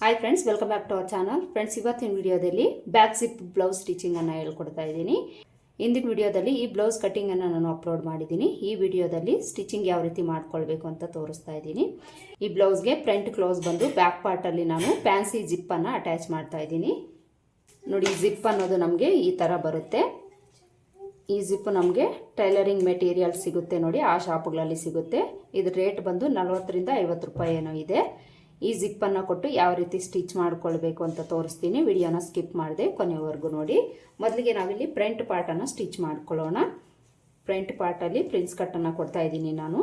Hi friends welcome back to our channel friends ಇವತ್ತಿನ ವಿಡಿಯೋದಲ್ಲಿ back SIP blouse ಸ್ಟಿಚಿಂಗನ್ನು ಹೇಳ್ಕೊಡ್ತಾ ಇದ್ದೀನಿ. ಇಂದಿನ ವಿಡಿಯೋದಲ್ಲಿ ಈ ಬ್ಲೌಸ್ ಕಟ್ಟಿಂಗನ್ನು ನಾನು ಅಪ್ಲೋಡ್ ಮಾಡಿದ್ದೀನಿ. ಈ ವಿಡಿಯೋದಲ್ಲಿ ಸ್ಟಿಚಿಂಗ್ ಯಾವ ರೀತಿ ಮಾಡ್ಕೊಳ್ಬೇಕು ಅಂತ ತೋರಿಸ್ತಾ ಇದ್ದೀನಿ. ಈ ಬ್ಲೌಸ್ಗೆ ಫ್ರಂಟ್ ಕ್ಲೋಸ್ ಬಂದು ಬ್ಯಾಕ್ ಪಾರ್ಟಲ್ಲಿ ನಾನು ಫ್ಯಾನ್ಸಿ ಜಿಪ್ಪನ್ನು ಅಟ್ಯಾಚ್ ಮಾಡ್ತಾ ಇದ್ದೀನಿ. ನೋಡಿ ಜಿಪ್ ಅನ್ನೋದು ನಮಗೆ ಈ ಥರ ಬರುತ್ತೆ. ಈ ಜಿಪ್ ನಮಗೆ ಟೈಲರಿಂಗ್ ಮೆಟೀರಿಯಲ್ ಸಿಗುತ್ತೆ ನೋಡಿ, ಆ ಶಾಪ್ಗಳಲ್ಲಿ ಸಿಗುತ್ತೆ. ಇದ್ರ ರೇಟ್ ಬಂದು ನಲ್ವತ್ತರಿಂದ ಐವತ್ತು ರೂಪಾಯಿ ಏನೋ ಇದೆ. ಈ ಜಿಪ್ಪನ್ನು ಕೊಟ್ಟು ಯಾವ ರೀತಿ ಸ್ಟಿಚ್ ಮಾಡ್ಕೊಳ್ಬೇಕು ಅಂತ ತೋರಿಸ್ತೀನಿ. ವಿಡಿಯೋನ ಸ್ಕಿಪ್ ಮಾಡಿದೆ ಕೊನೆವರೆಗೂ ನೋಡಿ. ಮೊದಲಿಗೆ ನಾವಿಲ್ಲಿ ಫ್ರಂಟ್ ಪಾರ್ಟನ್ನು ಸ್ಟಿಚ್ ಮಾಡ್ಕೊಳ್ಳೋಣ. ಫ್ರಂಟ್ ಪಾರ್ಟಲ್ಲಿ ಪ್ರಿನ್ಸ್ ಕಟ್ಟನ್ನು ಕೊಡ್ತಾ ಇದ್ದೀನಿ ನಾನು.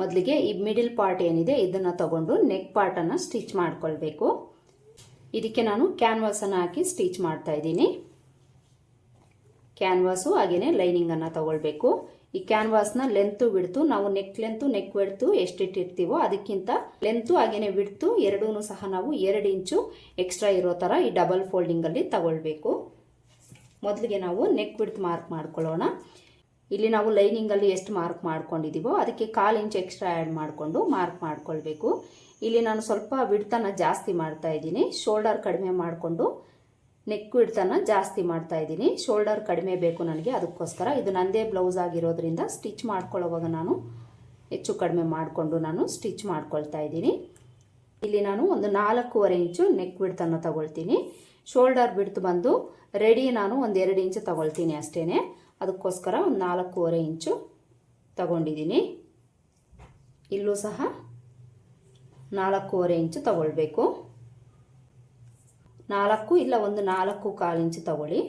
ಮೊದಲಿಗೆ ಈ ಮಿಡಿಲ್ ಪಾರ್ಟ್ ಏನಿದೆ ಇದನ್ನು ತಗೊಂಡು ನೆಕ್ ಪಾರ್ಟನ್ನು ಸ್ಟಿಚ್ ಮಾಡ್ಕೊಳ್ಬೇಕು. ಇದಕ್ಕೆ ನಾನು ಕ್ಯಾನ್ವಾಸನ್ನು ಹಾಕಿ ಸ್ಟಿಚ್ ಮಾಡ್ತಾ ಇದ್ದೀನಿ. ಕ್ಯಾನ್ವಾಸು ಹಾಗೆಯೇ ಲೈನಿಂಗನ್ನು ತಗೊಳ್ಬೇಕು. ಈ ಕ್ಯಾನ್ವಾಸ್ನ ಲೆಂತು ಬಿಡ್ತು. ನಾವು ನೆಕ್ ಲೆಂತು ನೆಕ್ ಬಿಡ್ತು ಎಷ್ಟಿಟ್ಟಿರ್ತೀವೋ ಅದಕ್ಕಿಂತ ಲೆಂತು ಹಾಗೇನೆ ಬಿಡ್ತು ಎರಡೂ ಸಹ ನಾವು ಎರಡು ಇಂಚು ಎಕ್ಸ್ಟ್ರಾ ಇರೋ ಥರ ಈ ಡಬಲ್ ಫೋಲ್ಡಿಂಗಲ್ಲಿ ತಗೊಳ್ಬೇಕು. ಮೊದಲಿಗೆ ನಾವು ನೆಕ್ ಬಿಡ್ತು ಮಾರ್ಕ್ ಮಾಡ್ಕೊಳ್ಳೋಣ. ಇಲ್ಲಿ ನಾವು ಲೈನಿಂಗಲ್ಲಿ ಎಷ್ಟು ಮಾರ್ಕ್ ಮಾಡ್ಕೊಂಡಿದ್ದೀವೋ ಅದಕ್ಕೆ ಕಾಲು ಇಂಚ್ ಎಕ್ಸ್ಟ್ರಾ ಆ್ಯಡ್ ಮಾಡಿಕೊಂಡು ಮಾರ್ಕ್ ಮಾಡ್ಕೊಳ್ಬೇಕು. ಇಲ್ಲಿ ನಾನು ಸ್ವಲ್ಪ ಬಿಡ್ತನ ಜಾಸ್ತಿ ಮಾಡ್ತಾ ಇದ್ದೀನಿ. ಶೋಲ್ಡರ್ ಕಡಿಮೆ ಮಾಡಿಕೊಂಡು ನೆಕ್ ವಿಡ್ತನ ಜಾಸ್ತಿ ಮಾಡ್ತಾ ಇದ್ದೀನಿ. ಶೋಲ್ಡರ್ ಕಡಿಮೆ ಬೇಕು ನನಗೆ, ಅದಕ್ಕೋಸ್ಕರ. ಇದು ನಂದೇ ಬ್ಲೌಸ್ ಆಗಿರೋದ್ರಿಂದ ಸ್ಟಿಚ್ ಮಾಡ್ಕೊಳ್ಳೋವಾಗ ನಾನು ಹೆಚ್ಚು ಕಡಿಮೆ ಮಾಡಿಕೊಂಡು ನಾನು ಸ್ಟಿಚ್ ಮಾಡ್ಕೊಳ್ತಾ ಇದ್ದೀನಿ. ಇಲ್ಲಿ ನಾನು ಒಂದು ನಾಲ್ಕೂವರೆ ಇಂಚು ನೆಕ್ ಬಿಡ್ತನ್ನು ತಗೊಳ್ತೀನಿ. ಶೋಲ್ಡರ್ ಬಿಡ್ತು ಬಂದು ರೆಡಿ ನಾನು ಒಂದು ಎರಡು ಇಂಚು ತಗೊಳ್ತೀನಿ ಅಷ್ಟೇ ಅದಕ್ಕೋಸ್ಕರ ಒಂದು ನಾಲ್ಕೂವರೆ ಇಂಚು ತಗೊಂಡಿದ್ದೀನಿ. ಇಲ್ಲೂ ಸಹ ನಾಲ್ಕೂವರೆ ಇಂಚು ತಗೊಳ್ಬೇಕು. ನಾಲ್ಕು ಇಲ್ಲ ಒಂದು ನಾಲ್ಕು ಕಾಲು ಇಂಚು ತಗೊಳ್ಳಿ.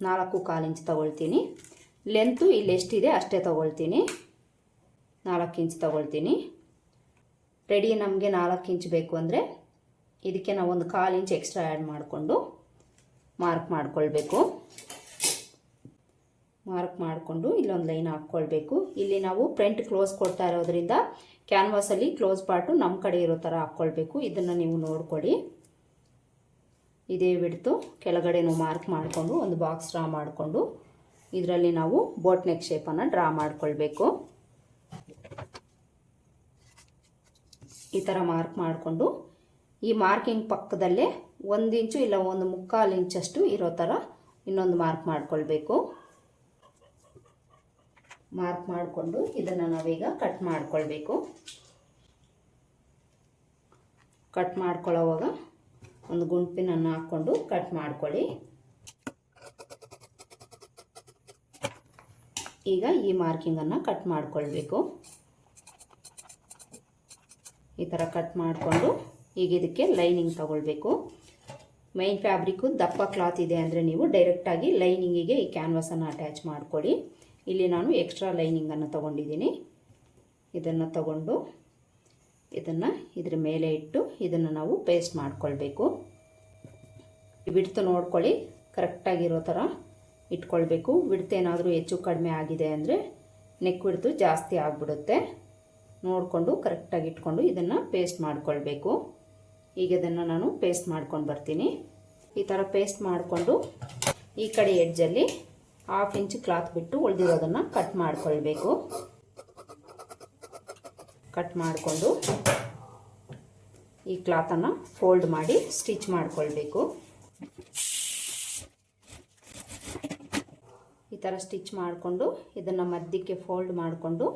ನಾಲ್ಕು ಕಾಲು ಇಂಚು ತಗೊಳ್ತೀನಿ. ಲೆಂತು ಇಲ್ಲಿ ಎಷ್ಟಿದೆ ಅಷ್ಟೇ ತಗೊಳ್ತೀನಿ. ನಾಲ್ಕು ಇಂಚು ತಗೊಳ್ತೀನಿ. ರೆಡಿ ನಮಗೆ ನಾಲ್ಕು ಇಂಚು ಬೇಕು ಅಂದರೆ ಇದಕ್ಕೆ ನಾವು ಒಂದು ಕಾಲು ಇಂಚು ಎಕ್ಸ್ಟ್ರಾ ಆ್ಯಡ್ ಮಾಡಿಕೊಂಡು ಮಾರ್ಕ್ ಮಾಡಿಕೊಳ್ಬೇಕು. ಮಾರ್ಕ್ ಮಾಡಿಕೊಂಡು ಇಲ್ಲೊಂದು ಲೈನ್ ಹಾಕ್ಕೊಳ್ಬೇಕು. ಇಲ್ಲಿ ನಾವು ಫ್ರಂಟ್ ಕ್ಲೋಸ್ ಕೊಡ್ತಾ ಇರೋದ್ರಿಂದ ಕ್ಯಾನ್ವಾಸಲ್ಲಿ ಕ್ಲೋಸ್ ಪಾರ್ಟು ನಮ್ಮ ಕಡೆ ಇರೋ ಥರ ಹಾಕ್ಕೊಳ್ಬೇಕು. ಇದನ್ನು ನೀವು ನೋಡ್ಕೊಳ್ಳಿ ಇದೇ ಬಿಡ್ತು. ಕೆಳಗಡೆನೂ ಮಾರ್ಕ್ ಮಾಡಿಕೊಂಡು, ಒಂದು ಬಾಕ್ಸ್ ಡ್ರಾ ಮಾಡಿಕೊಂಡು, ಇದರಲ್ಲಿ ನಾವು ಬೋಟ್ ನೆಕ್ ಶೇಪನ್ನು ಡ್ರಾ ಮಾಡಿಕೊಳ್ಬೇಕು. ಈ ಥರ ಮಾರ್ಕ್ ಮಾಡಿಕೊಂಡು, ಈ ಮಾರ್ಕಿಂಗ್ ಪಕ್ಕದಲ್ಲೇ ಒಂದು ಇಂಚು ಇಲ್ಲ, ಒಂದು ಮುಕ್ಕಾಲು ಇಂಚಷ್ಟು ಇರೋ ಥರ ಇನ್ನೊಂದು ಮಾರ್ಕ್ ಮಾಡ್ಕೊಳ್ಬೇಕು. ಮಾರ್ಕ್ ಮಾಡಿಕೊಂಡು ಇದನ್ನು ನಾವೀಗ ಕಟ್ ಮಾಡ್ಕೊಳ್ಬೇಕು. ಕಟ್ ಮಾಡ್ಕೊಳ್ಳೋವಾಗ ಒಂದು ಗುಂಪಿನನ್ನು ಹಾಕ್ಕೊಂಡು ಕಟ್ ಮಾಡ್ಕೊಳ್ಳಿ. ಈಗ ಈ ಮಾರ್ಕಿಂಗನ್ನು ಕಟ್ ಮಾಡ್ಕೊಳ್ಬೇಕು. ಈ ಥರ ಕಟ್ ಮಾಡಿಕೊಂಡು ಈಗ ಇದಕ್ಕೆ ಲೈನಿಂಗ್ ತಗೊಳ್ಬೇಕು. ಮೈನ್ ಫ್ಯಾಬ್ರಿಕ್ಕು ದಪ್ಪ ಕ್ಲಾತ್ ಇದೆ ಅಂದರೆ ನೀವು ಡೈರೆಕ್ಟಾಗಿ ಲೈನಿಂಗಿಗೆ ಈ ಕ್ಯಾನ್ವಾಸನ್ನು ಅಟ್ಯಾಚ್ ಮಾಡ್ಕೊಳ್ಳಿ. ಇಲ್ಲಿ ನಾನು ಎಕ್ಸ್ಟ್ರಾ ಲೈನಿಂಗನ್ನು ತೊಗೊಂಡಿದ್ದೀನಿ. ಇದನ್ನು ತಗೊಂಡು ಇದನ್ನು ಇದ್ರ ಮೇಲೆ ಇಟ್ಟು ಇದನ್ನು ನಾವು ಪೇಸ್ಟ್ ಮಾಡ್ಕೊಳ್ಬೇಕು. ಬಿಡ್ತು ನೋಡ್ಕೊಳ್ಳಿ ಕರೆಕ್ಟಾಗಿರೋ ಥರ ಇಟ್ಕೊಳ್ಬೇಕು. ಬಿಡ್ತೇನಾದರೂ ಹೆಚ್ಚು ಕಡಿಮೆ ಆಗಿದೆ ಅಂದರೆ ನೆಕ್ ಬಿಡ್ತು ಜಾಸ್ತಿ ಆಗಿಬಿಡುತ್ತೆ. ನೋಡಿಕೊಂಡು ಕರೆಕ್ಟಾಗಿ ಇಟ್ಕೊಂಡು ಇದನ್ನು ಪೇಸ್ಟ್ ಮಾಡ್ಕೊಳ್ಬೇಕು. ಈಗ ಇದನ್ನು ನಾನು ಪೇಸ್ಟ್ ಮಾಡ್ಕೊಂಡು ಬರ್ತೀನಿ. ಈ ಥರ ಪೇಸ್ಟ್ ಮಾಡಿಕೊಂಡು ಈ ಕಡೆ ಎಡ್ಜಲ್ಲಿ ಹಾಫ್ ಇಂಚ್ ಕ್ಲಾತ್ ಬಿಟ್ಟು ಉಳಿದಿರೋದನ್ನು ಕಟ್ ಮಾಡಿಕೊಳ್ಬೇಕು. ಕಟ್ ಮಾಡಿಕೊಂಡು ಈ ಕ್ಲಾತನ್ನು ಫೋಲ್ಡ್ ಮಾಡಿ ಸ್ಟಿಚ್ ಮಾಡಿಕೊಳ್ಬೇಕು. ಈ ಥರ ಸ್ಟಿಚ್ ಮಾಡಿಕೊಂಡು ಇದನ್ನು ಮಧ್ಯಕ್ಕೆ ಫೋಲ್ಡ್ ಮಾಡಿಕೊಂಡು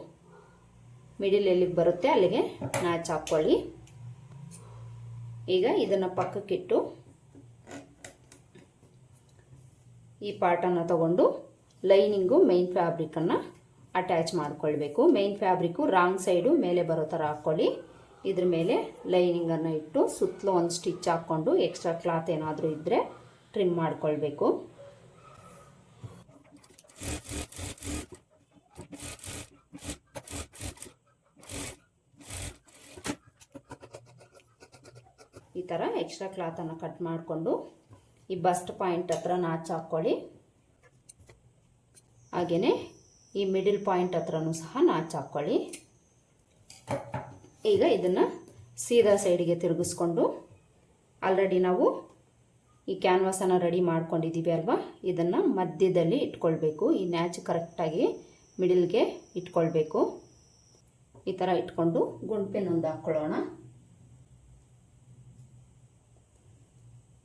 ಮಿಡಿಲ್ ಎಲ್ಲಿಗೆ ಬರುತ್ತೆ ಅಲ್ಲಿಗೆ ಮ್ಯಾಚ್ ಹಾಕ್ಕೊಳ್ಳಿ. ಈಗ ಇದನ್ನು ಪಕ್ಕಕ್ಕಿಟ್ಟು ಈ ಪಾರ್ಟನ್ನು ತಗೊಂಡು ಲೈನಿಂಗು ಮೈನ್ ಫ್ಯಾಬ್ರಿಕನ್ನು ಅಟ್ಯಾಚ್ ಮಾಡ್ಕೊಳ್ಬೇಕು. ಮೈನ್ ಫ್ಯಾಬ್ರಿಕ್ಕು ರಾಂಗ್ ಸೈಡು ಮೇಲೆ ಬರೋ ಥರ ಹಾಕ್ಕೊಳ್ಳಿ. ಇದ್ರ ಮೇಲೆ ಲೈನಿಂಗನ್ನು ಇಟ್ಟು ಸುತ್ತಲೂ ಒಂದು ಸ್ಟಿಚ್ ಹಾಕ್ಕೊಂಡು ಎಕ್ಸ್ಟ್ರಾ ಕ್ಲಾತ್ ಏನಾದರೂ ಇದ್ದರೆ ಟ್ರಿಮ್ ಮಾಡಿಕೊಳ್ಬೇಕು. ಈ ಥರ ಎಕ್ಸ್ಟ್ರಾ ಕ್ಲಾತನ್ನು ಕಟ್ ಮಾಡಿಕೊಂಡು ಈ ಬಸ್ಟ್ ಪಾಯಿಂಟ್ ಹತ್ರ ನಾಚ್ ಹಾಕ್ಕೊಳ್ಳಿ. ಹಾಗೆಯೇ ಈ ಮಿಡಿಲ್ ಪಾಯಿಂಟ್ ಹತ್ರನೂ ಸಹ ನಾಚ್ ಹಾಕ್ಕೊಳ್ಳಿ. ಈಗ ಇದನ್ನು ಸೀದಾ ಸೈಡಿಗೆ ತಿರುಗಿಸ್ಕೊಂಡು ಆಲ್ರೆಡಿ ನಾವು ಈ ಕ್ಯಾನ್ವಾಸನ್ನು ರೆಡಿ ಮಾಡ್ಕೊಂಡಿದ್ದೀವಿ ಅಲ್ವಾ? ಇದನ್ನು ಮಧ್ಯದಲ್ಲಿ ಇಟ್ಕೊಳ್ಬೇಕು. ಈ ನ್ಯಾಚ್ ಕರೆಕ್ಟಾಗಿ ಮಿಡಿಲ್ಗೆ ಇಟ್ಕೊಳ್ಬೇಕು. ಈ ಥರ ಇಟ್ಕೊಂಡು ಗುಂಡ್ಪೆನೊಂದು ಹಾಕ್ಕೊಳ್ಳೋಣ.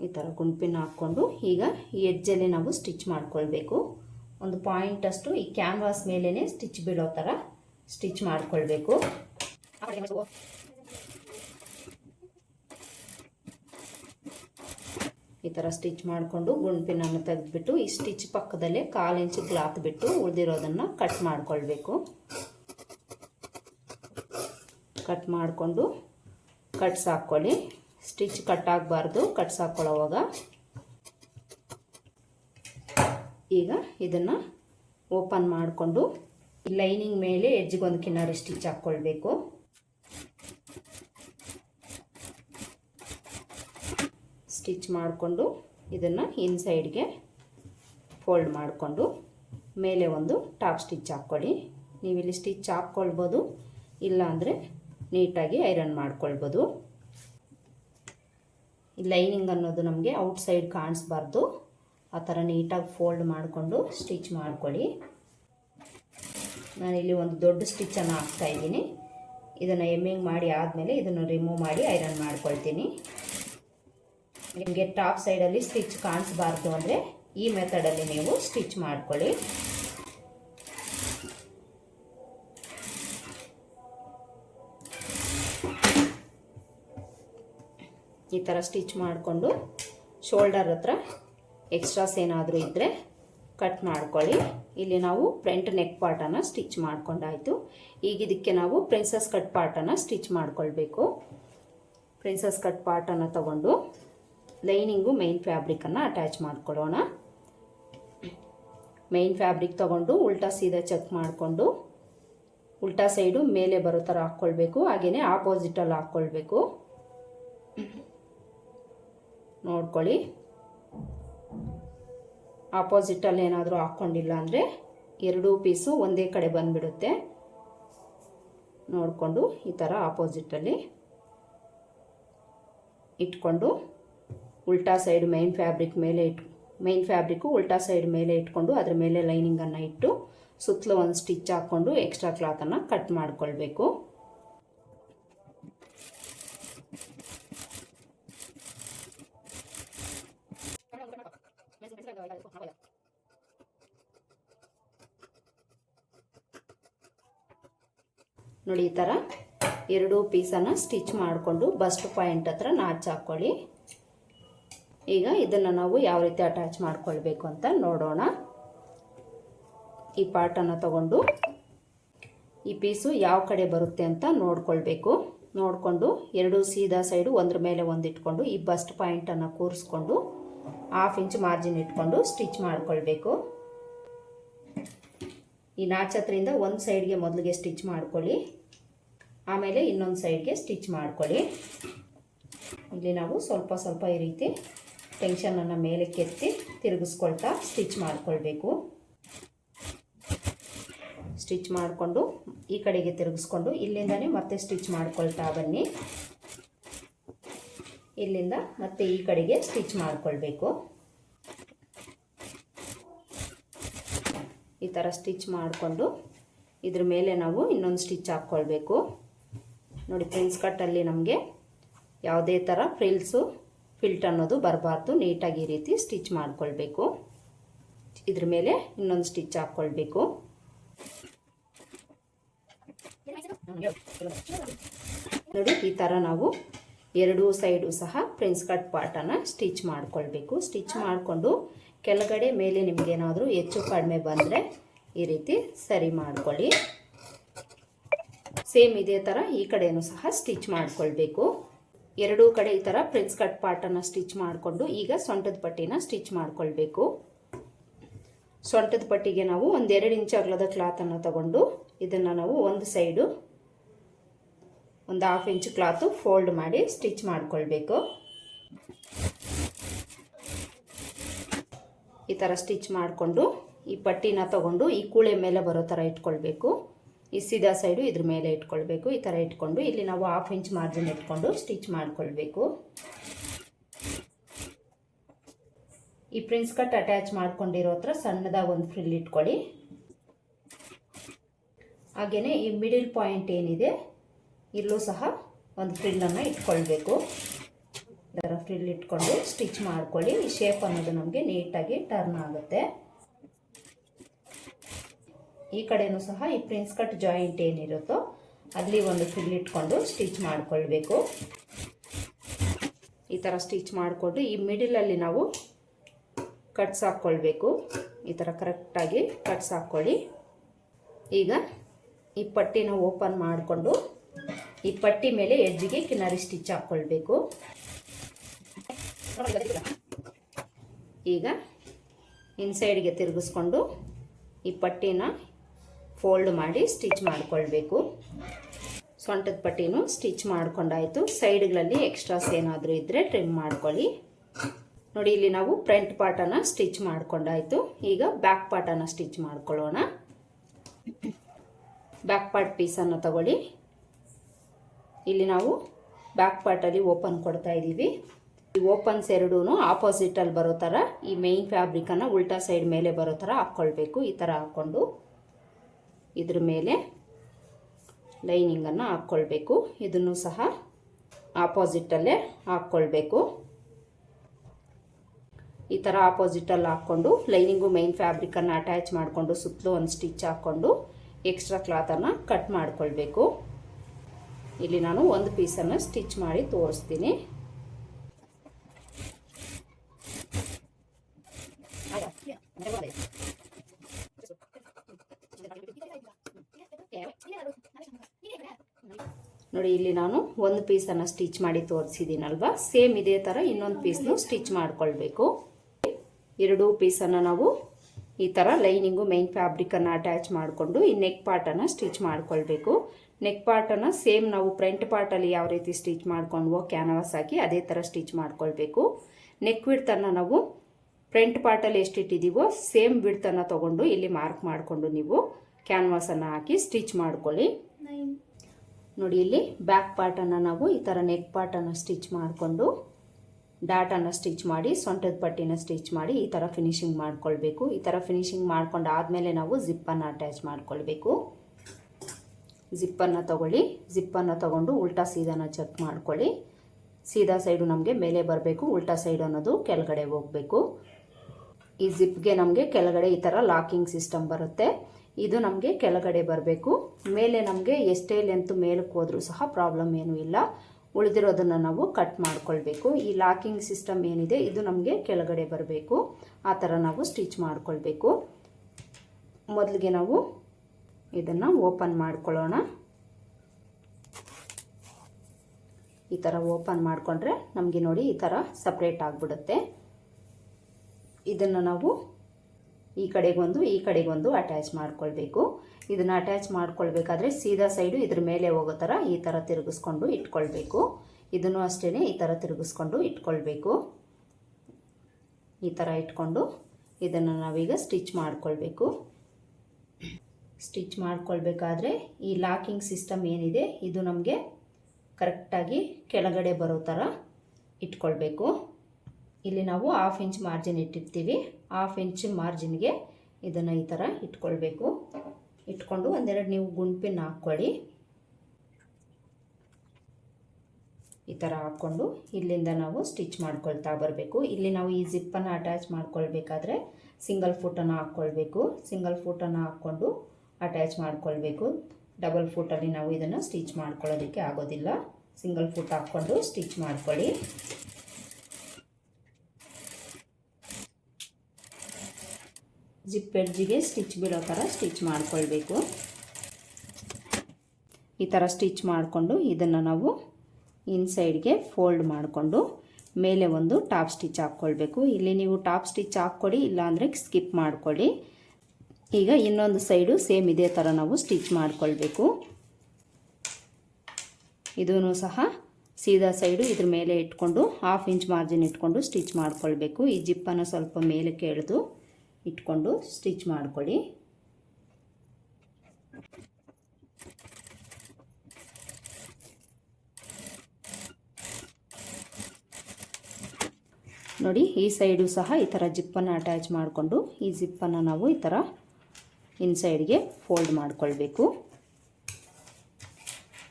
ಈ ಥರ ಗುಂಪಿನ ಹಾಕ್ಕೊಂಡು ಈಗ ಈ ಎಜ್ಜಲ್ಲಿ ನಾವು ಸ್ಟಿಚ್ ಮಾಡ್ಕೊಳ್ಬೇಕು. ಒಂದು ಪಾಯಿಂಟ್ ಅಷ್ಟು ಈ ಕ್ಯಾನ್ವಾಸ್ ಮೇಲೇ ಸ್ಟಿಚ್ ಬೀಳೋ ಥರ ಸ್ಟಿಚ್ ಮಾಡ್ಕೊಳ್ಬೇಕು. ಈ ಥರ ಸ್ಟಿಚ್ ಮಾಡಿಕೊಂಡು ಗುಂಪಿನನ್ನು ತೆಗೆದುಬಿಟ್ಟು ಈ ಸ್ಟಿಚ್ ಪಕ್ಕದಲ್ಲೇ ಕಾಲು ಇಂಚು ಕ್ಲಾತ್ ಬಿಟ್ಟು ಉಳಿದಿರೋದನ್ನು ಕಟ್ ಮಾಡ್ಕೊಳ್ಬೇಕು. ಕಟ್ ಮಾಡಿಕೊಂಡು ಕಟ್ಸ್ ಹಾಕ್ಕೊಳ್ಳಿ. ಸ್ಟಿಚ್ ಕಟ್ ಆಗಬಾರ್ದು ಕಟ್ಸ್ ಹಾಕ್ಕೊಳ್ಳೋವಾಗ ಈಗ ಇದನ್ನು ಓಪನ್ ಮಾಡಿಕೊಂಡು ಲೈನಿಂಗ್ ಮೇಲೆ ಎಜ್ಜಿಗೊಂದು ಕಿನ್ನರಿ ಸ್ಟಿಚ್ ಹಾಕ್ಕೊಳ್ಬೇಕು ಸ್ಟಿಚ್ ಮಾಡಿಕೊಂಡು ಇದನ್ನು ಇನ್ಸೈಡ್ಗೆ ಫೋಲ್ಡ್ ಮಾಡಿಕೊಂಡು ಮೇಲೆ ಒಂದು ಟಾಪ್ ಸ್ಟಿಚ್ ಹಾಕ್ಕೊಳ್ಳಿ. ನೀವಿಲ್ಲಿ ಸ್ಟಿಚ್ ಹಾಕ್ಕೊಳ್ಬೋದು, ಇಲ್ಲಾಂದರೆ ನೀಟಾಗಿ ಐರನ್ ಮಾಡ್ಕೊಳ್ಬೋದು. ಲೈನಿಂಗ್ ಅನ್ನೋದು ನಮಗೆ ಔಟ್ ಸೈಡ್ ಕಾಣಿಸ್ಬಾರ್ದು. ಆ ಥರ ನೀಟಾಗಿ ಫೋಲ್ಡ್ ಮಾಡಿಕೊಂಡು ಸ್ಟಿಚ್ ಮಾಡ್ಕೊಳ್ಳಿ. ನಾನಿಲ್ಲಿ ಒಂದು ದೊಡ್ಡ ಸ್ಟಿಚ್ಚನ್ನು ಹಾಕ್ತಾ ಇದ್ದೀನಿ. ಇದನ್ನು ಎಮ್ಮಿಂಗ್ ಮಾಡಿ ಆದಮೇಲೆ ಇದನ್ನು ರಿಮೂವ್ ಮಾಡಿ ಐರನ್ ಮಾಡ್ಕೊಳ್ತೀನಿ. ನಿಮಗೆ ಟಾಪ್ ಸೈಡಲ್ಲಿ ಸ್ಟಿಚ್ ಕಾಣಿಸ್ಬಾರ್ದು ಅಂದರೆ ಈ ಮೆಥಡಲ್ಲಿ ನೀವು ಸ್ಟಿಚ್ ಮಾಡ್ಕೊಳ್ಳಿ. ಈ ಥರ ಸ್ಟಿಚ್ ಮಾಡಿಕೊಂಡು ಶೋಲ್ಡರ್ ಹತ್ರ ಎಕ್ಸ್ಟ್ರಾಸ್ ಏನಾದರೂ ಇದ್ದರೆ ಕಟ್ ಮಾಡ್ಕೊಳ್ಳಿ. ಇಲ್ಲಿ ನಾವು ಫ್ರಂಟ್ ನೆಕ್ ಪಾರ್ಟನ್ನು ಸ್ಟಿಚ್ ಮಾಡ್ಕೊಂಡಾಯಿತು. ಈಗ ಇದಕ್ಕೆ ನಾವು ಪ್ರಿನ್ಸಸ್ ಕಟ್ ಪಾರ್ಟನ್ನು ಸ್ಟಿಚ್ ಮಾಡ್ಕೊಳ್ಬೇಕು. ಪ್ರಿನ್ಸಸ್ ಕಟ್ ಪಾರ್ಟನ್ನು ತಗೊಂಡು ಲೈನಿಂಗು ಮೈನ್ ಫ್ಯಾಬ್ರಿಕನ್ನು ಅಟ್ಯಾಚ್ ಮಾಡ್ಕೊಳ್ಳೋಣ. ಮೈನ್ ಫ್ಯಾಬ್ರಿಕ್ ತಗೊಂಡು ಉಲ್ಟಾ ಸೀದಾ ಚೆಕ್ ಮಾಡಿಕೊಂಡು ಉಲ್ಟಾ ಸೈಡು ಮೇಲೆ ಬರೋ ಥರ ಹಾಕ್ಕೊಳ್ಬೇಕು. ಹಾಗೆಯೇ ಆಪೋಸಿಟಲ್ಲಿ ಹಾಕ್ಕೊಳ್ಬೇಕು. ನೋಡ್ಕೊಳ್ಳಿ. ಆಪೋಸಿಟಲ್ಲಿ ಏನಾದರೂ ಹಾಕ್ಕೊಂಡಿಲ್ಲ ಅಂದರೆ ಎರಡೂ ಪೀಸು ಒಂದೇ ಕಡೆ ಬಂದುಬಿಡುತ್ತೆ. ನೋಡಿಕೊಂಡು ಈ ಥರ ಆಪೋಸಿಟಲ್ಲಿ ಇಟ್ಕೊಂಡು ಉಲ್ಟಾ ಸೈಡ್ ಮೈನ್ ಫ್ಯಾಬ್ರಿಕ್ ಮೇಲೆ ಇಟ್ ಮೈನ್ ಫ್ಯಾಬ್ರಿಕ್ಕು ಉಲ್ಟಾ ಸೈಡ್ ಮೇಲೆ ಇಟ್ಕೊಂಡು ಅದ್ರ ಮೇಲೆ ಲೈನಿಂಗನ್ನು ಇಟ್ಟು ಸುತ್ತಲೂ ಒಂದು ಸ್ಟಿಚ್ ಹಾಕ್ಕೊಂಡು ಎಕ್ಸ್ಟ್ರಾ ಕ್ಲಾತನ್ನು ಕಟ್ ಮಾಡ್ಕೊಳ್ಬೇಕು. ನೋಡಿ ಈ ಥರ ಎರಡೂ ಪೀಸನ್ನು ಸ್ಟಿಚ್ ಮಾಡಿಕೊಂಡು ಬಸ್ಟ್ ಪಾಯಿಂಟ್ ಹತ್ರ ನಾಚ್ ಹಾಕ್ಕೊಳ್ಳಿ ಈಗ ಇದನ್ನು ನಾವು ಯಾವ ರೀತಿ ಅಟ್ಯಾಚ್ ಮಾಡ್ಕೊಳ್ಬೇಕು ಅಂತ ನೋಡೋಣ. ಈ ಪಾರ್ಟನ್ನು ತಗೊಂಡು ಈ ಪೀಸು ಯಾವ ಕಡೆ ಬರುತ್ತೆ ಅಂತ ನೋಡ್ಕೊಳ್ಬೇಕು. ನೋಡಿಕೊಂಡು ಎರಡು ಸೀದಾ ಸೈಡು ಒಂದ್ರ ಮೇಲೆ ಒಂದು ಇಟ್ಕೊಂಡು ಈ ಬಸ್ಟ್ ಪಾಯಿಂಟನ್ನು ಕೂರಿಸ್ಕೊಂಡು ಹಾಫ್ ಇಂಚ್ ಮಾರ್ಜಿನ್ ಇಟ್ಕೊಂಡು ಸ್ಟಿಚ್ ಮಾಡ್ಕೊಳ್ಬೇಕು. ಈ ನಾಚತ್ರಿಂದ ಒಂದು ಸೈಡ್ಗೆ ಮೊದಲಿಗೆ ಸ್ಟಿಚ್ ಮಾಡ್ಕೊಳ್ಳಿ. ಆಮೇಲೆ ಇನ್ನೊಂದು ಸೈಡ್ಗೆ ಸ್ಟಿಚ್ ಮಾಡ್ಕೊಳ್ಳಿ. ಇಲ್ಲಿ ನಾವು ಸ್ವಲ್ಪ ಸ್ವಲ್ಪ ಈ ರೀತಿ ಟೆನ್ಷನನ್ನು ಮೇಲೆ ಕೆತ್ತಿ ತಿರುಗಿಸ್ಕೊಳ್ತಾ ಸ್ಟಿಚ್ ಮಾಡಿಕೊಳ್ಬೇಕು. ಸ್ಟಿಚ್ ಮಾಡಿಕೊಂಡು ಈ ಕಡೆಗೆ ತಿರುಗಿಸ್ಕೊಂಡು ಇಲ್ಲಿಂದನೇ ಮತ್ತೆ ಸ್ಟಿಚ್ ಮಾಡ್ಕೊಳ್ತಾ ಬನ್ನಿ. ಇಲ್ಲಿಂದ ಮತ್ತೆ ಈ ಕಡೆಗೆ ಸ್ಟಿಚ್ ಮಾಡ್ಕೊಳ್ಬೇಕು. ಈ ಥರ ಸ್ಟಿಚ್ ಮಾಡಿಕೊಂಡು ಇದ್ರ ಮೇಲೆ ನಾವು ಇನ್ನೊಂದು ಸ್ಟಿಚ್ ಹಾಕ್ಕೊಳ್ಬೇಕು ನೋಡಿ ಫ್ರಿಲ್ಸ್ ಕಟ್ಟಲ್ಲಿ ನಮಗೆ ಯಾವುದೇ ಥರ ಫ್ರಿಲ್ಸು ಫಿಲ್ಟ್ ಅನ್ನೋದು ಬರಬಾರ್ದು. ನೀಟಾಗಿ ಈ ರೀತಿ ಸ್ಟಿಚ್ ಮಾಡಿಕೊಳ್ಬೇಕು. ಇದ್ರ ಮೇಲೆ ಇನ್ನೊಂದು ಸ್ಟಿಚ್ ಹಾಕ್ಕೊಳ್ಬೇಕು ನೋಡಿ ಈ ಥರ ನಾವು ಎರಡೂ ಸೈಡು ಸಹ ಪ್ರಿನ್ಸ್ ಕಟ್ ಪಾರ್ಟನ್ನು ಸ್ಟಿಚ್ ಮಾಡ್ಕೊಳ್ಬೇಕು. ಸ್ಟಿಚ್ ಮಾಡಿಕೊಂಡು ಕೆಳಗಡೆ ಮೇಲೆ ನಿಮಗೇನಾದರೂ ಹೆಚ್ಚು ಕಡಿಮೆ ಬಂದರೆ ಈ ರೀತಿ ಸರಿ ಮಾಡ್ಕೊಳ್ಳಿ. ಸೇಮ್ ಇದೇ ಥರ ಈ ಕಡೆಯೂ ಸಹ ಸ್ಟಿಚ್ ಮಾಡಿಕೊಳ್ಬೇಕು. ಎರಡೂ ಕಡೆ ಈ ಥರ ಪ್ರಿನ್ಸ್ ಕಟ್ ಪಾರ್ಟನ್ನು ಸ್ಟಿಚ್ ಮಾಡಿಕೊಂಡು ಈಗ ಸೊಂಟದ ಪಟ್ಟಿನ ಸ್ಟಿಚ್ ಮಾಡಿಕೊಳ್ಬೇಕು. ಸೊಂಟದ ಪಟ್ಟಿಗೆ ನಾವು ಒಂದೆರಡು ಇಂಚು ಅಗಲದ ಕ್ಲಾತನ್ನು ತಗೊಂಡು ಇದನ್ನು ನಾವು ಒಂದು ಸೈಡು ಒಂದು ಹಾಫ್ ಇಂಚ್ ಕ್ಲಾತು ಫೋಲ್ಡ್ ಮಾಡಿ ಸ್ಟಿಚ್ ಮಾಡ್ಕೊಳ್ಬೇಕು. ಈ ಥರ ಸ್ಟಿಚ್ ಮಾಡಿಕೊಂಡು ಈ ಪಟ್ಟಿನ ತಗೊಂಡು ಈ ಕೂಳೆ ಮೇಲೆ ಬರೋ ಥರ ಇಟ್ಕೊಳ್ಬೇಕು. ಈ ಸೀದಾ ಸೈಡು ಇದ್ರ ಮೇಲೆ ಇಟ್ಕೊಳ್ಬೇಕು. ಈ ಥರ ಇಟ್ಕೊಂಡು ಇಲ್ಲಿ ನಾವು ಹಾಫ್ ಇಂಚ್ ಮಾರ್ಜಿನ್ ಇಟ್ಕೊಂಡು ಸ್ಟಿಚ್ ಮಾಡಿಕೊಳ್ಬೇಕು. ಈ ಪ್ರಿನ್ಸ್ ಕಟ್ ಅಟ್ಯಾಚ್ ಮಾಡ್ಕೊಂಡಿರೋ ಹತ್ರ ಸಣ್ಣದಾಗಿ ಒಂದು ಫ್ರಿಲ್ ಇಟ್ಕೊಳ್ಳಿ. ಹಾಗೆಯೇ ಈ ಮಿಡಿಲ್ ಪಾಯಿಂಟ್ ಏನಿದೆ, ಇಲ್ಲೂ ಸಹ ಒಂದು ಫ್ರಿಲ್ಲನ್ನು ಇಟ್ಕೊಳ್ಬೇಕು. ಥರ ಫ್ರಿಲ್ ಇಟ್ಕೊಂಡು ಸ್ಟಿಚ್ ಮಾಡ್ಕೊಳ್ಳಿ. ಈ ಶೇಪ್ ಅನ್ನೋದು ನಮಗೆ ನೀಟಾಗಿ ಟರ್ನ್ ಆಗುತ್ತೆ. ಈ ಕಡೆಯೂ ಸಹ ಈ ಪ್ರಿನ್ಸ್ ಕಟ್ ಜಾಯಿಂಟ್ ಏನಿರುತ್ತೋ ಅಲ್ಲಿ ಒಂದು ಫ್ರಿಲ್ ಇಟ್ಕೊಂಡು ಸ್ಟಿಚ್ ಮಾಡಿಕೊಳ್ಬೇಕು. ಈ ಥರ ಸ್ಟಿಚ್ ಮಾಡಿಕೊಂಡು ಈ ಮಿಡಿಲಲ್ಲಿ ನಾವು ಕಟ್ಸ್ ಹಾಕ್ಕೊಳ್ಬೇಕು. ಈ ಥರ ಕರೆಕ್ಟಾಗಿ ಕಟ್ಸ್ ಹಾಕ್ಕೊಳ್ಳಿ. ಈಗ ಈ ಪಟ್ಟಿನ ಓಪನ್ ಮಾಡಿಕೊಂಡು ಈ ಪಟ್ಟಿ ಮೇಲೆ ಎಜ್ಜಿಗೆ ಕಿನಾರಿ ಸ್ಟಿಚ್ ಹಾಕ್ಕೊಳ್ಬೇಕು. ಈಗ ಇನ್ಸೈಡ್ಗೆ ತಿರುಗಿಸ್ಕೊಂಡು ಈ ಪಟ್ಟಿನ ಫೋಲ್ಡ್ ಮಾಡಿ ಸ್ಟಿಚ್ ಮಾಡಿಕೊಳ್ಬೇಕು. ಸೊಂಟದ ಪಟ್ಟಿನೂ ಸ್ಟಿಚ್ ಮಾಡ್ಕೊಂಡಾಯಿತು. ಸೈಡ್ಗಳಲ್ಲಿ ಎಕ್ಸ್ಟ್ರಾಸ್ ಏನಾದರೂ ಇದ್ದರೆ ಟ್ರಿಮ್ ಮಾಡ್ಕೊಳ್ಳಿ. ನೋಡಿ, ಇಲ್ಲಿ ನಾವು ಫ್ರಂಟ್ ಪಾರ್ಟನ್ನು ಸ್ಟಿಚ್ ಮಾಡ್ಕೊಂಡಾಯಿತು. ಈಗ ಬ್ಯಾಕ್ ಪಾರ್ಟನ್ನು ಸ್ಟಿಚ್ ಮಾಡ್ಕೊಳ್ಳೋಣ. ಬ್ಯಾಕ್ ಪಾರ್ಟ್ ಪೀಸನ್ನು ತಗೊಳ್ಳಿ. ಇಲ್ಲಿ ನಾವು ಬ್ಯಾಕ್ ಪಾರ್ಟಲ್ಲಿ ಓಪನ್ ಕೊಡ್ತಾ ಇದ್ದೀವಿ. ಈ ಓಪನ್ಸ್ ಎರಡೂ ಆಪೋಸಿಟಲ್ಲಿ ಬರೋ ಥರ ಈ ಮೇಯ್ನ್ ಫ್ಯಾಬ್ರಿಕನ್ನು ಉಲ್ಟಾ ಸೈಡ್ ಮೇಲೆ ಬರೋ ಥರ ಹಾಕ್ಕೊಳ್ಬೇಕು ಈ ಥರ ಹಾಕ್ಕೊಂಡು ಇದ್ರ ಮೇಲೆ ಲೈನಿಂಗನ್ನು ಹಾಕ್ಕೊಳ್ಬೇಕು ಇದನ್ನು ಸಹ ಆಪೋಸಿಟಲ್ಲೇ ಹಾಕ್ಕೊಳ್ಬೇಕು ಈ ಥರ ಆಪೋಸಿಟಲ್ಲಿ ಹಾಕ್ಕೊಂಡು ಲೈನಿಂಗು ಮೈನ್ ಫ್ಯಾಬ್ರಿಕನ್ನು ಅಟ್ಯಾಚ್ ಮಾಡಿಕೊಂಡು ಸುತ್ತಲೂ ಒಂದು ಸ್ಟಿಚ್ ಹಾಕ್ಕೊಂಡು ಎಕ್ಸ್ಟ್ರಾ ಕ್ಲಾತನ್ನು ಕಟ್ ಮಾಡಿಕೊಳ್ಬೇಕು. ಇಲ್ಲಿ ನಾನು ಒಂದು ಪೀಸನ್ನು ಸ್ಟಿಚ್ ಮಾಡಿ ತೋರಿಸ್ತೀನಿ. ನೋಡಿ, ಇಲ್ಲಿ ನಾನು ಒಂದು ಪೀಸನ್ನು ಸ್ಟಿಚ್ ಮಾಡಿ ತೋರಿಸಿದ್ದೀನಲ್ವಾ? ಸೇಮ್ ಇದೇ ಥರ ಇನ್ನೊಂದು ಪೀಸ್ನು ಸ್ಟಿಚ್ ಮಾಡಿಕೊಳ್ಬೇಕು. ಎರಡೂ ಪೀಸನ್ನು ನಾವು ಈ ಥರ ಲೈನಿಂಗು ಮೈನ್ ಫ್ಯಾಬ್ರಿಕನ್ನು ಅಟ್ಯಾಚ್ ಮಾಡಿಕೊಂಡು ಈ ನೆಕ್ ಪಾರ್ಟನ್ನು ಸ್ಟಿಚ್ ಮಾಡ್ಕೊಳ್ಬೇಕು. ನೆಕ್ ಪಾರ್ಟನ್ನು ಸೇಮ್ ನಾವು ಫ್ರಂಟ್ ಪಾರ್ಟಲ್ಲಿ ಯಾವ ರೀತಿ ಸ್ಟಿಚ್ ಮಾಡ್ಕೊಂಡ್ವೋ ಕ್ಯಾನ್ವಾಸ್ ಹಾಕಿ ಅದೇ ಥರ ಸ್ಟಿಚ್ ಮಾಡ್ಕೊಳ್ಬೇಕು. ನೆಕ್ ವಿಡ್ತನ್ನು ನಾವು ಫ್ರಂಟ್ ಪಾರ್ಟಲ್ಲಿ ಎಷ್ಟಿಟ್ಟಿದ್ದೀವೋ ಸೇಮ್ ಬಿಡ್ತನ್ನು ತೊಗೊಂಡು ಇಲ್ಲಿ ಮಾರ್ಕ್ ಮಾಡಿಕೊಂಡು ನೀವು ಕ್ಯಾನ್ವಾಸನ್ನು ಹಾಕಿ ಸ್ಟಿಚ್ ಮಾಡ್ಕೊಳ್ಳಿ. ನೋಡಿ ಇಲ್ಲಿ ಬ್ಯಾಕ್ ಪಾರ್ಟನ್ನು ನಾವು ಈ ಥರ ನೆಕ್ ಪಾರ್ಟನ್ನು ಸ್ಟಿಚ್ ಮಾಡಿಕೊಂಡು ಡಾಟನ್ನು ಸ್ಟಿಚ್ ಮಾಡಿ ಸೊಂಟದ ಪಟ್ಟಿನ ಸ್ಟಿಚ್ ಮಾಡಿ ಈ ಥರ ಫಿನಿಶಿಂಗ್ ಮಾಡ್ಕೊಳ್ಬೇಕು. ಈ ಥರ ಫಿನಿಶಿಂಗ್ ಮಾಡ್ಕೊಂಡು ಆದಮೇಲೆ ನಾವು ಜಿಪ್ಪನ್ನು ಅಟ್ಯಾಚ್ ಮಾಡ್ಕೊಳ್ಬೇಕು. ಜಿಪ್ಪನ್ನು ತಗೊಳ್ಳಿ. ಜಿಪ್ಪನ್ನು ತಗೊಂಡು ಉಲ್ಟಾ ಸೀದಾನ ಚೆಕ್ ಮಾಡ್ಕೊಳ್ಳಿ. ಸೀದಾ ಸೈಡು ನಮಗೆ ಮೇಲೆ ಬರಬೇಕು ಉಲ್ಟಾ ಸೈಡ್ ಅನ್ನೋದು ಕೆಳಗಡೆ ಹೋಗಬೇಕು. ಈ ಜಿಪ್ಗೆ ನಮಗೆ ಕೆಳಗಡೆ ಈ ಥರ ಲಾಕಿಂಗ್ ಸಿಸ್ಟಮ್ ಬರುತ್ತೆ. ಇದು ನಮಗೆ ಕೆಳಗಡೆ ಬರಬೇಕು. ಮೇಲೆ ನಮಗೆ ಎಷ್ಟೇ ಲೆಂತ್ ಮೇಲಕ್ಕೆ ಹೋದರೂ ಸಹ ಪ್ರಾಬ್ಲಮ್ ಏನೂ ಇಲ್ಲ. ಉಳಿದಿರೋದನ್ನು ನಾವು ಕಟ್ ಮಾಡ್ಕೊಳ್ಬೇಕು. ಈ ಲಾಕಿಂಗ್ ಸಿಸ್ಟಮ್ ಏನಿದೆ, ಇದು ನಮಗೆ ಕೆಳಗಡೆ ಬರಬೇಕು. ಆ ಥರ ನಾವು ಸ್ಟಿಚ್ ಮಾಡ್ಕೊಳ್ಬೇಕು. ಮೊದಲಿಗೆ ನಾವು ಇದನ್ನು ಓಪನ್ ಮಾಡ್ಕೊಳ್ಳೋಣ. ಈ ಥರ ಓಪನ್ ಮಾಡಿಕೊಂಡ್ರೆ ನಮಗೆ ನೋಡಿ ಈ ಥರ ಸಪ್ರೇಟ್ ಆಗಿಬಿಡುತ್ತೆ. ಇದನ್ನು ನಾವು ಈ ಕಡೆಗೊಂದು ಈ ಕಡೆಗೊಂದು ಅಟ್ಯಾಚ್ ಮಾಡ್ಕೊಳ್ಬೇಕು. ಇದನ್ನು ಅಟ್ಯಾಚ್ ಮಾಡ್ಕೊಳ್ಬೇಕಾದ್ರೆ ಸೀದಾ ಸೈಡು ಇದ್ರ ಮೇಲೆ ಹೋಗೋ ಥರ ಈ ಥರ ತಿರುಗಿಸ್ಕೊಂಡು ಇಟ್ಕೊಳ್ಬೇಕು. ಇದನ್ನು ಅಷ್ಟೇ ಈ ಥರ ತಿರುಗಿಸ್ಕೊಂಡು ಇಟ್ಕೊಳ್ಬೇಕು. ಈ ಥರ ಇಟ್ಕೊಂಡು ಇದನ್ನು ನಾವೀಗ ಸ್ಟಿಚ್ ಮಾಡ್ಕೊಳ್ಬೇಕು. ಸ್ಟಿಚ್ ಮಾಡ್ಕೊಳ್ಬೇಕಾದ್ರೆ ಈ ಲಾಕಿಂಗ್ ಸಿಸ್ಟಮ್ ಏನಿದೆ, ಇದು ನಮಗೆ ಕರೆಕ್ಟಾಗಿ ಕೆಳಗಡೆ ಬರೋ ಥರ ಇಟ್ಕೊಳ್ಬೇಕು. ಇಲ್ಲಿ ನಾವು ಹಾಫ್ ಇಂಚ್ ಮಾರ್ಜಿನ್ ಇಟ್ಟಿರ್ತೀವಿ. ಹಾಫ್ ಇಂಚ್ ಮಾರ್ಜಿನ್ಗೆ ಇದನ್ನು ಈ ಥರ ಇಟ್ಕೊಳ್ಬೇಕು. ಇಟ್ಕೊಂಡು ಒಂದೆರಡು ನೀವು ಗುಂಪಿನ ಹಾಕ್ಕೊಳ್ಳಿ. ಈ ಥರ ಹಾಕ್ಕೊಂಡು ಇಲ್ಲಿಂದ ನಾವು ಸ್ಟಿಚ್ ಮಾಡ್ಕೊಳ್ತಾ ಬರಬೇಕು. ಇಲ್ಲಿ ನಾವು ಈ ಜಿಪ್ಪನ್ನು ಅಟ್ಯಾಚ್ ಮಾಡ್ಕೊಳ್ಬೇಕಾದ್ರೆ ಸಿಂಗಲ್ ಫುಟನ್ನು ಹಾಕ್ಕೊಳ್ಬೇಕು. ಸಿಂಗಲ್ ಫುಟನ್ನು ಹಾಕ್ಕೊಂಡು ಅಟ್ಯಾಚ್ ಮಾಡ್ಕೊಳ್ಬೇಕು. ಡಬಲ್ ಫುಟಲ್ಲಿ ನಾವು ಇದನ್ನು ಸ್ಟಿಚ್ ಮಾಡ್ಕೊಳ್ಳೋದಕ್ಕೆ ಆಗೋದಿಲ್ಲ. ಸಿಂಗಲ್ ಫುಟ್ ಹಾಕ್ಕೊಂಡು ಸ್ಟಿಚ್ ಮಾಡ್ಕೊಳ್ಳಿ. ಜಿಪ್ ಎಡ್ಜಿಗೆ ಸ್ಟಿಚ್ ಬಿಡೋ ಥರ ಸ್ಟಿಚ್ ಮಾಡಿಕೊಳ್ಬೇಕು. ಈ ಥರ ಸ್ಟಿಚ್ ಮಾಡಿಕೊಂಡು ಇದನ್ನು ನಾವು ಇನ್ಸೈಡ್ಗೆ ಫೋಲ್ಡ್ ಮಾಡಿಕೊಂಡು ಮೇಲೆ ಒಂದು ಟಾಪ್ ಸ್ಟಿಚ್ ಹಾಕ್ಕೊಳ್ಬೇಕು. ಇಲ್ಲಿ ನೀವು ಟಾಪ್ ಸ್ಟಿಚ್ ಹಾಕ್ಕೊಡಿ, ಇಲ್ಲಾಂದರೆ ಸ್ಕಿಪ್ ಮಾಡಿಕೊಳ್ಳಿ ಈಗ ಇನ್ನೊಂದು ಸೈಡು ಸೇಮ್ ಇದೇ ಥರ ನಾವು ಸ್ಟಿಚ್ ಮಾಡಿಕೊಳ್ಬೇಕು. ಇದೂ ಸಹ ಸೀದಾ ಸೈಡು ಇದ್ರ ಮೇಲೆ ಇಟ್ಕೊಂಡು, ಹಾಫ್ ಇಂಚ್ ಮಾರ್ಜಿನ್ ಇಟ್ಕೊಂಡು ಸ್ಟಿಚ್ ಮಾಡಿಕೊಳ್ಬೇಕು. ಈ ಜಿಪ್ಪನ್ನು ಸ್ವಲ್ಪ ಮೇಲಕ್ಕೆ ಎಳೆದು ಇಟ್ಕೊಂಡು ಸ್ಟಿಚ್ ಮಾಡ್ಕೊಳ್ಳಿ. ನೋಡಿ, ಈ ಸೈಡು ಸಹ ಈ ಥರ ಜಿಪ್ಪನ್ನು ಅಟ್ಯಾಚ್ ಮಾಡಿಕೊಂಡು, ಈ ಜಿಪ್ಪನ್ನು ನಾವು ಈ ಥರ ಇನ್ಸೈಡ್ಗೆ ಫೋಲ್ಡ್ ಮಾಡಿಕೊಳ್ಬೇಕು.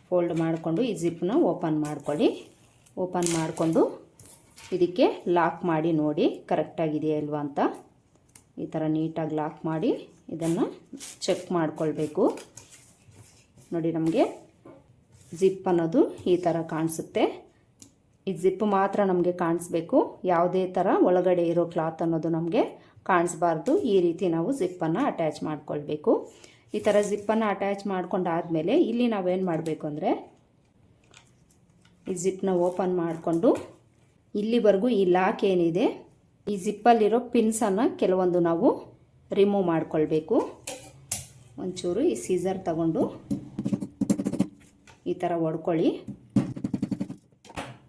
ಫೋಲ್ಡ್ ಮಾಡಿಕೊಂಡು ಈ ಜಿಪ್ಪನ್ನ ಓಪನ್ ಮಾಡ್ಕೊಳ್ಳಿ. ಓಪನ್ ಮಾಡಿಕೊಂಡು ಇದಕ್ಕೆ ಲಾಕ್ ಮಾಡಿ ನೋಡಿ ಕರೆಕ್ಟಾಗಿದೆಯಾ ಇಲ್ವಾ ಅಂತ. ಈ ಥರ ನೀಟಾಗಿ ಲಾಕ್ ಮಾಡಿ ಇದನ್ನು ಚೆಕ್ ಮಾಡಿಕೊಳ್ಬೇಕು. ನೋಡಿ ನಮಗೆ ಜಿಪ್ ಅನ್ನೋದು ಈ ಥರ ಕಾಣಿಸುತ್ತೆ. ಈ ಜಿಪ್ ಮಾತ್ರ ನಮಗೆ ಕಾಣಿಸ್ಬೇಕು. ಯಾವುದೇ ಥರ ಒಳಗಡೆ ಇರೋ ಕ್ಲಾತ್ ಅನ್ನೋದು ನಮಗೆ ಕಾಣಿಸ್ಬಾರ್ದು. ಈ ರೀತಿ ನಾವು ಜಿಪ್ಪನ್ನು ಅಟ್ಯಾಚ್ ಮಾಡಿಕೊಳ್ಬೇಕು. ಈ ಥರ ಜಿಪ್ಪನ್ನು ಅಟ್ಯಾಚ್ ಮಾಡ್ಕೊಂಡಾದಮೇಲೆ ಇಲ್ಲಿ ನಾವೇನು ಮಾಡಬೇಕು ಅಂದರೆ ಈ ಜಿಪ್ನ ಓಪನ್ ಮಾಡಿಕೊಂಡು ಇಲ್ಲಿವರೆಗೂ ಈ ಲಾಕ್ ಏನಿದೆ ಈ ಜಿಪ್ಪಲ್ಲಿರೋ ಪಿನ್ಸನ್ನು ಕೆಲವೊಂದು ನಾವು ರಿಮೂವ್ ಮಾಡಿಕೊಳ್ಬೇಕು. ಒಂಚೂರು ಈ ಸೀಸರ್ ತಗೊಂಡು ಈ ಥರ ಒಡ್ಕೊಳ್ಳಿ.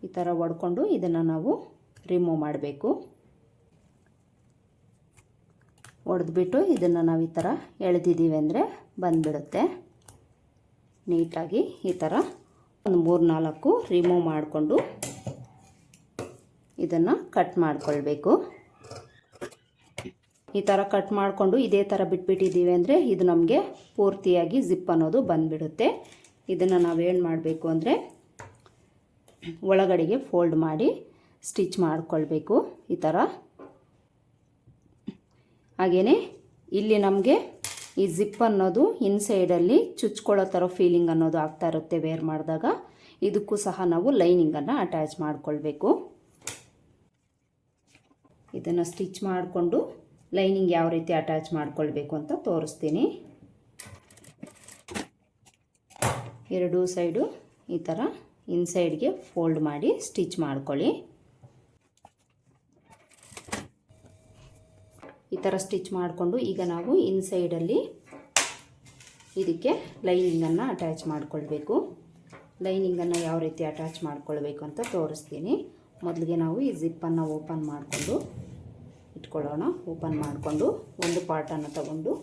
ಈ ಥರ ಒಡ್ಕೊಂಡು ಇದನ್ನು ನಾವು ರಿಮೂವ್ ಮಾಡಬೇಕು. ಒಡೆದ್ಬಿಟ್ಟು ಇದನ್ನು ನಾವು ಈ ಥರ ಎಳೆದಿದ್ದೀವಿ ಅಂದರೆ ಬಂದುಬಿಡುತ್ತೆ. ನೀಟಾಗಿ ಈ ಥರ ಒಂದು ಮೂರು ನಾಲ್ಕು ರಿಮೂವ್ ಮಾಡಿಕೊಂಡು ಇದನ್ನು ಕಟ್ ಮಾಡಿಕೊಳ್ಬೇಕು. ಈ ಥರ ಕಟ್ ಮಾಡಿಕೊಂಡು ಇದೇ ಥರ ಬಿಟ್ಬಿಟ್ಟಿದ್ದೀವಿ ಅಂದರೆ ಇದು ನಮಗೆ ಪೂರ್ತಿಯಾಗಿ ಜಿಪ್ ಅನ್ನೋದು ಬಂದುಬಿಡುತ್ತೆ. ಇದನ್ನು ನಾವೇನು ಮಾಡಬೇಕು ಅಂದರೆ ಒಳಗಡೆಗೆ ಫೋಲ್ಡ್ ಮಾಡಿ ಸ್ಟಿಚ್ ಮಾಡಿಕೊಳ್ಬೇಕು. ಈ ಥರ ಹಾಗೆಯೇ ಇಲ್ಲಿ ನಮಗೆ ಈ ಜಿಪ್ ಅನ್ನೋದು ಇನ್ಸೈಡಲ್ಲಿ ಚುಚ್ಕೊಳ್ಳೋ ಥರ ಫೀಲಿಂಗ್ ಅನ್ನೋದು ಆಗ್ತಾ ಇರುತ್ತೆ ವೇರ್ ಮಾಡಿದಾಗ. ಇದಕ್ಕೂ ಸಹ ನಾವು ಲೈನಿಂಗನ್ನು ಅಟ್ಯಾಚ್ ಮಾಡಿಕೊಳ್ಬೇಕು. ಇದನ್ನು ಸ್ಟಿಚ್ ಮಾಡಿಕೊಂಡು ಲೈನಿಂಗ್ ಯಾವ ರೀತಿ ಅಟ್ಯಾಚ್ ಮಾಡ್ಕೊಳ್ಬೇಕು ಅಂತ ತೋರಿಸ್ತೀನಿ. ಎರಡೂ ಸೈಡು ಈ ಥರ ಇನ್ಸೈಡ್ಗೆ ಫೋಲ್ಡ್ ಮಾಡಿ ಸ್ಟಿಚ್ ಮಾಡ್ಕೊಳ್ಳಿ. ಈ ಥರ ಸ್ಟಿಚ್ ಮಾಡಿಕೊಂಡು ಈಗ ನಾವು ಇನ್ಸೈಡಲ್ಲಿ ಇದಕ್ಕೆ ಲೈನಿಂಗನ್ನು ಅಟ್ಯಾಚ್ ಮಾಡಿಕೊಳ್ಬೇಕು. ಲೈನಿಂಗನ್ನು ಯಾವ ರೀತಿ ಅಟ್ಯಾಚ್ ಮಾಡ್ಕೊಳ್ಬೇಕು ಅಂತ ತೋರಿಸ್ತೀನಿ. ಮೊದಲಿಗೆ ನಾವು ಈ ಜಿಪ್ಪನ್ನು ಓಪನ್ ಮಾಡಿಕೊಂಡು ಇಟ್ಕೊಳ್ಳೋಣ. ಓಪನ್ ಮಾಡಿಕೊಂಡು ಒಂದು ಪಾರ್ಟನ್ನು ತಗೊಂಡು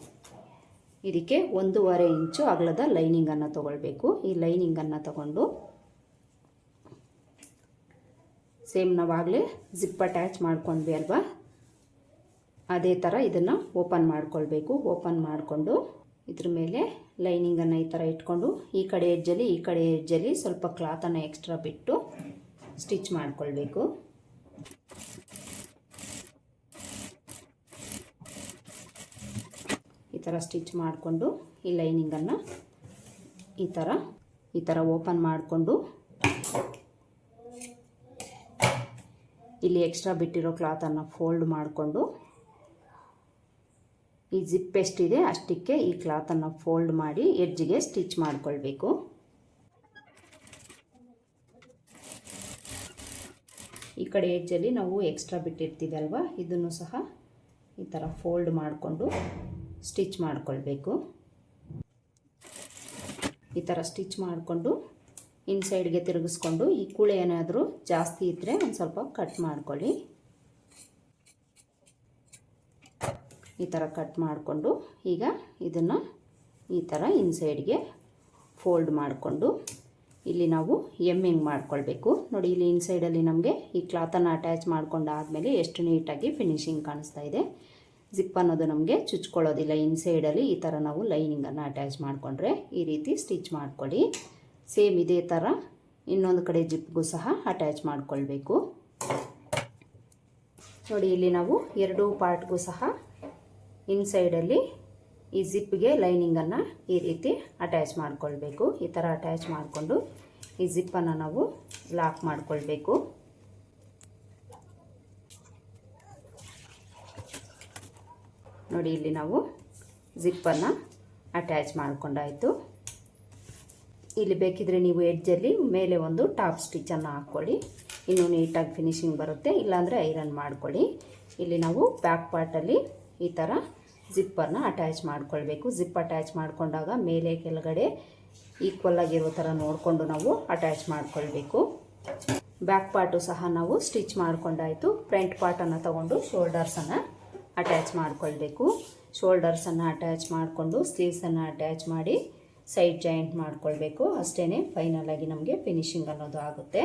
ಇದಕ್ಕೆ ಒಂದೂವರೆ ಇಂಚು ಅಗಲದ ಲೈನಿಂಗನ್ನು ತಗೊಳ್ಬೇಕು. ಈ ಲೈನಿಂಗನ್ನು ತಗೊಂಡು ಸೇಮ್ ನಾವಾಗಲೇ ಜಿಪ್ ಅಟ್ಯಾಚ್ ಮಾಡ್ಕೊಂಡ್ವಿ ಅಲ್ವಾ? ಅದೇ ಥರ ಇದನ್ನು ಓಪನ್ ಮಾಡ್ಕೊಳ್ಬೇಕು. ಓಪನ್ ಮಾಡಿಕೊಂಡು ಇದ್ರ ಮೇಲೆ ಲೈನಿಂಗನ್ನು ಈ ಥರ ಇಟ್ಕೊಂಡು ಈ ಕಡೆ ಎಜ್ಜಲ್ಲಿ ಈ ಕಡೆ ಎಜ್ಜಲ್ಲಿ ಸ್ವಲ್ಪ ಕ್ಲಾತನ್ನು ಎಕ್ಸ್ಟ್ರಾ ಬಿಟ್ಟು ಸ್ಟಿಚ್ ಮಾಡಿಕೊಳ್ಬೇಕು. ಈ ಥರ ಸ್ಟಿಚ್ ಮಾಡಿಕೊಂಡು ಈ ಲೈನಿಂಗನ್ನು ಈ ಥರ ಈ ಥರ ಓಪನ್ ಮಾಡಿಕೊಂಡು ಇಲ್ಲಿ ಎಕ್ಸ್ಟ್ರಾ ಬಿಟ್ಟಿರೋ ಕ್ಲಾತನ್ನು ಫೋಲ್ಡ್ ಮಾಡಿಕೊಂಡು ಈ ಜಿಪ್ ಎಷ್ಟಿದೆ ಅಷ್ಟಕ್ಕೆ ಈ ಕ್ಲಾತನ್ನು ಫೋಲ್ಡ್ ಮಾಡಿ ಎಡ್ಜಿಗೆ ಸ್ಟಿಚ್ ಮಾಡಿಕೊಳ್ಬೇಕು. ಈ ಕಡೆ ಹೆಜ್ಜಲ್ಲಿ ನಾವು ಎಕ್ಸ್ಟ್ರಾ ಬಿಟ್ಟಿರ್ತೀವಲ್ವ ಇದನ್ನು ಸಹ ಈ ಥರ ಫೋಲ್ಡ್ ಮಾಡಿಕೊಂಡು ಸ್ಟಿಚ್ ಮಾಡಿಕೊಳ್ಬೇಕು. ಈ ಥರ ಸ್ಟಿಚ್ ಮಾಡಿಕೊಂಡು ಇನ್ಸೈಡ್ಗೆ ತಿರುಗಿಸ್ಕೊಂಡು ಈ ಕೂಳೆ ಏನಾದರೂ ಜಾಸ್ತಿ ಇದ್ದರೆ ಒಂದು ಸ್ವಲ್ಪ ಕಟ್ ಮಾಡ್ಕೊಳ್ಳಿ. ಈ ಥರ ಕಟ್ ಮಾಡಿಕೊಂಡು ಈಗ ಇದನ್ನು ಈ ಥರ ಇನ್ಸೈಡ್ಗೆ ಫೋಲ್ಡ್ ಮಾಡಿಕೊಂಡು ಇಲ್ಲಿ ನಾವು ಎಮ್ಮಿಂಗ್ ಮಾಡ್ಕೊಳ್ಬೇಕು. ನೋಡಿ ಇಲ್ಲಿ ಇನ್ಸೈಡಲ್ಲಿ ನಮಗೆ ಈ ಕ್ಲಾತನ್ನು ಅಟ್ಯಾಚ್ ಮಾಡ್ಕೊಂಡಾದಮೇಲೆ ಎಷ್ಟು ನೀಟಾಗಿ ಫಿನಿಶಿಂಗ್ ಕಾಣಿಸ್ತಾ ಇದೆ. ಜಿಪ್ ಅನ್ನೋದು ನಮಗೆ ಚುಚ್ಕೊಳ್ಳೋದಿಲ್ಲ. ಇನ್ಸೈಡಲ್ಲಿ ಈ ಥರ ನಾವು ಲೈನಿಂಗನ್ನು ಅಟ್ಯಾಚ್ ಮಾಡಿಕೊಂಡ್ರೆ ಈ ರೀತಿ ಸ್ಟಿಚ್ ಮಾಡ್ಕೊಳ್ಳಿ. ಸೇಮ್ ಇದೇ ಥರ ಇನ್ನೊಂದು ಕಡೆ ಜಿಪ್ಗೂ ಸಹ ಅಟ್ಯಾಚ್ ಮಾಡಿಕೊಳ್ಬೇಕು. ನೋಡಿ ಇಲ್ಲಿ ನಾವು ಎರಡೂ ಪಾರ್ಟ್ಗೂ ಸಹ ಇನ್ಸೈಡಲ್ಲಿ ಈ ಜಿಪ್ಗೆ ಲೈನಿಂಗನ್ನು ಈ ರೀತಿ ಅಟ್ಯಾಚ್ ಮಾಡಿಕೊಳ್ಬೇಕು. ಈ ಥರ ಅಟ್ಯಾಚ್ ಮಾಡಿಕೊಂಡು ಈ ಜಿಪ್ಪನ್ನು ನಾವು ಲಾಕ್ ಮಾಡಿಕೊಳ್ಬೇಕು. ನೋಡಿ, ಇಲ್ಲಿ ನಾವು ಜಿಪ್ಪನ್ನು ಅಟ್ಯಾಚ್ ಮಾಡಿಕೊಂಡಾಯಿತು. ಇಲ್ಲಿ ಬೇಕಿದ್ರೆ ನೀವು ಎಡ್ಜಲ್ಲಿ ಮೇಲೆ ಒಂದು ಟಾಪ್ ಸ್ಟಿಚನ್ನು ಹಾಕ್ಕೊಳ್ಳಿ. ಇನ್ನೂ ನೀಟಾಗಿ ಫಿನಿಶಿಂಗ್ ಬರುತ್ತೆ. ಇಲ್ಲಾಂದರೆ ಐರನ್ ಮಾಡ್ಕೊಳ್ಳಿ. ಇಲ್ಲಿ ನಾವು ಬ್ಯಾಕ್ ಪಾರ್ಟಲ್ಲಿ ಈ ಥರ ಜಿಪ್ಪನ್ನು ಅಟ್ಯಾಚ್ ಮಾಡ್ಕೊಳ್ಬೇಕು. ಜಿಪ್ ಅಟ್ಯಾಚ್ ಮಾಡಿಕೊಂಡಾಗ ಮೇಲೆ ಕೆಳಗಡೆ ಈಕ್ವಲ್ ಆಗಿರೋ ಥರ ನೋಡಿಕೊಂಡು ನಾವು ಅಟ್ಯಾಚ್ ಮಾಡಿಕೊಳ್ಬೇಕು. ಬ್ಯಾಕ್ ಪಾರ್ಟು ಸಹ ನಾವು ಸ್ಟಿಚ್ ಮಾಡಿಕೊಂಡಾಯಿತು. ಫ್ರಂಟ್ ಪಾರ್ಟನ್ನು ತಗೊಂಡು ಶೋಲ್ಡರ್ಸನ್ನು ಅಟ್ಯಾಚ್ ಮಾಡಿಕೊಳ್ಬೇಕು. ಶೋಲ್ಡರ್ಸನ್ನು ಅಟ್ಯಾಚ್ ಮಾಡಿಕೊಂಡು ಸ್ಲೀವ್ಸನ್ನು ಅಟ್ಯಾಚ್ ಮಾಡಿ ಸೈಡ್ ಜಾಯಿಂಟ್ ಮಾಡಿಕೊಳ್ಬೇಕು. ಅಷ್ಟೇ ಫೈನಲ್ ಆಗಿ ನಮಗೆ ಫಿನಿಶಿಂಗ್ ಅನ್ನೋದು ಆಗುತ್ತೆ.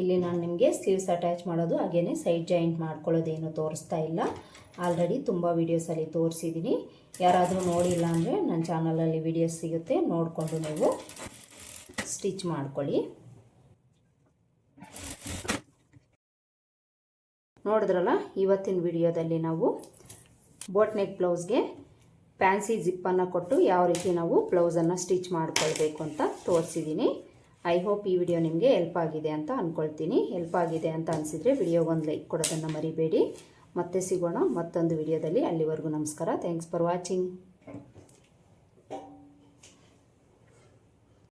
ಇಲ್ಲಿ ನಾನು ನಿಮಗೆ ಸ್ಲೀವ್ಸ್ ಅಟ್ಯಾಚ್ ಮಾಡೋದು, ಹಾಗೇನೆ ಸೈಡ್ ಜಾಯಿಂಟ್ ಮಾಡ್ಕೊಳ್ಳೋದೇನು ತೋರಿಸ್ತಾ ಇಲ್ಲ. ಆಲ್ರೆಡಿ ತುಂಬ ವೀಡಿಯೋಸಲ್ಲಿ ತೋರಿಸಿದ್ದೀನಿ ಯಾರಾದರೂ ನೋಡಿಲ್ಲ ಅಂದರೆ ನನ್ನ ಚಾನಲಲ್ಲಿ ವೀಡಿಯೋಸ್ ಸಿಗುತ್ತೆ, ನೋಡಿಕೊಂಡು ನೀವು ಸ್ಟಿಚ್ ಮಾಡ್ಕೊಳ್ಳಿ. ನೋಡಿದ್ರಲ್ಲ, ಇವತ್ತಿನ ವಿಡಿಯೋದಲ್ಲಿ ನಾವು ಬೋಟ್ ನೆಕ್ ಬ್ಲೌಸ್ಗೆ ಫ್ಯಾನ್ಸಿ ಜಿಪ್ಪನ್ನು ಕೊಟ್ಟು ಯಾವ ರೀತಿ ನಾವು ಬ್ಲೌಸನ್ನು ಸ್ಟಿಚ್ ಮಾಡ್ಕೊಳ್ಬೇಕು ಅಂತ ತೋರಿಸಿದ್ದೀನಿ ಐ ಹೋಪ್ ಈ ವಿಡಿಯೋ ನಿಮಗೆ ಹೆಲ್ಪ್ ಆಗಿದೆ ಅಂತ ಅಂದ್ಕೊಳ್ತೀನಿ ಹೆಲ್ಪ್ ಆಗಿದೆ ಅಂತ ಅನಿಸಿದರೆ ವಿಡಿಯೋಗೊಂದು ಲೈಕ್ ಕೊಡೋದನ್ನು ಮರಿಬೇಡಿ. ಮತ್ತೆ ಸಿಗೋಣ ಮತ್ತೊಂದು ವಿಡಿಯೋದಲ್ಲಿ ಅಲ್ಲಿವರೆಗೂ ನಮಸ್ಕಾರ. Thanks for watching